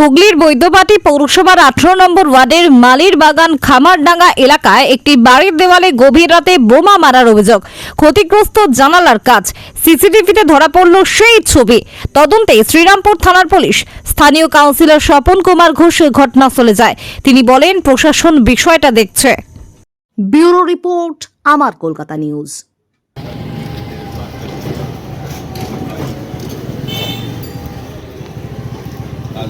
হুগলির বৈদ্যবাটি পৌরসভার আঠারো নম্বর ওয়ার্ডের মালির বাগান খামারডাঙ্গা এলাকায় একটি বাড়ির দেওয়ালে গভীর রাতে বোমা মারার অভিযোগ। ক্ষতিগ্রস্ত জানালার কাজ। সিসিটিভিতে ধরা পড়ল সেই ছবি। তদন্তে শ্রীরামপুর থানার পুলিশ, স্থানীয় কাউন্সিলর স্বপন কুমার ঘোষ ঘটনাস্থলে যায়। তিনি বলেন, প্রশাসন বিষয়টা দেখছে। ব্যুরো রিপোর্ট, আমার কলকাতা নিউজ হয়নি হয়নি সেই জায়গা থেকে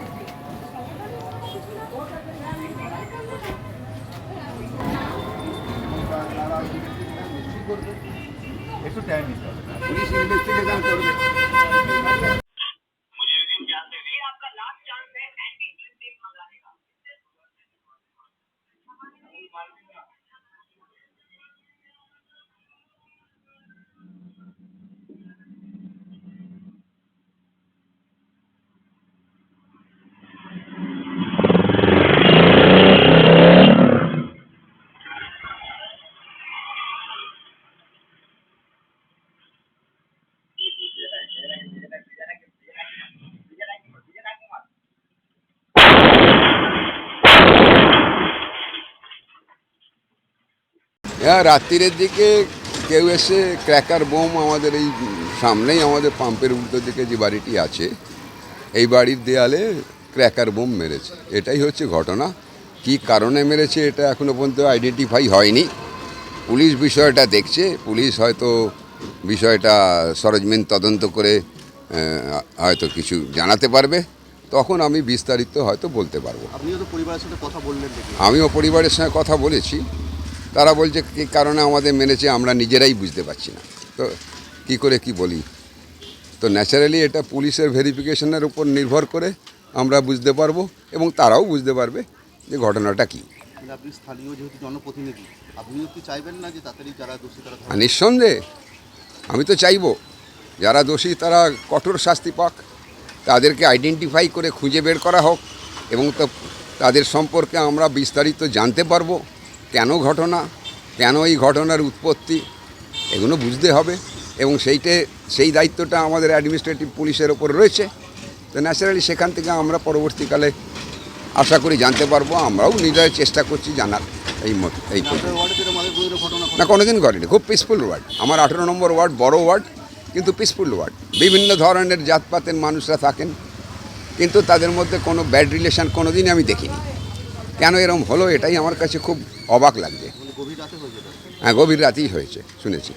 পুলিশ ইনভেস্টিগেশন করবে হ্যাঁ রাত্রিরের দিকে কেউ এসে ক্র্যাকার বোম আমাদের এই সামনেই আমাদের পাম্পের উল্টো দিকে যে বাড়িটি আছে এই বাড়ির দেয়ালে ক্র্যাকার বোম মেরেছে। এটাই হচ্ছে ঘটনা। কি কারণে মেরেছে এটা এখনও পর্যন্ত আইডেন্টিফাই হয়নি। পুলিশ বিষয়টা দেখছে। পুলিশ হয়তো বিষয়টা সরজমিন তদন্ত করে হয়তো কিছু জানাতে পারবে। তখন আমি বিস্তারিত হয়তো বলতে পারব। আপনিও পরিবারের সাথে কথা বললেন আমিও পরিবারের সঙ্গে কথা বলেছি। তারা বলছে কী কারণে আমাদের মেনেছে আমরা নিজেরাই বুঝতে পারছি না। তো কি করে কি বলি? তো ন্যাচারালি এটা পুলিশের ভেরিফিকেশনের উপর নির্ভর করে আমরা বুঝতে পারব এবং তারাও বুঝতে পারবে যে ঘটনাটা কী। আপনি স্থানীয় যেহেতু জনপ্রতিনিধি আপনিও কি চাইবেন না যে তাড়াতাড়ি যারা দোষী তারা নিঃসন্দেহে আমি তো চাইব যারা দোষী তারা কঠোর শাস্তি পাক তাদেরকে আইডেন্টিফাই করে খুঁজে বের করা হোক এবং তো তাদের সম্পর্কে আমরা বিস্তারিত জানতে পারব। কেন ঘটনা কেন এই ঘটনার উৎপত্তি এগুলো বুঝতে হবে এবং সেইটে সেই দায়িত্বটা আমাদের অ্যাডমিনিস্ট্রেটিভ পুলিশের ওপর রয়েছে। তো ন্যাচারালি সেখান থেকে আমরা পরবর্তীকালে আশা করি জানতে পারব আমরাও নিজেরা চেষ্টা করছি জানার এই মত এই ঘটনা না কোনোদিন করেনি খুব পিসফুল ওয়ার্ড আমার আঠেরো নম্বর ওয়ার্ড বড় ওয়ার্ড কিন্তু পিসফুল ওয়ার্ড বিভিন্ন ধরনের জাতপাতের মানুষরা থাকেন কিন্তু তাদের মধ্যে কোনো ব্যাড রিলেশন কোনোদিনই আমি দেখিনি। কেন এরম হলো এটাই আমার কাছে খুব অবাক লাগছে। হ্যাঁ গভীর রাতেই হয়েছে শুনেছি।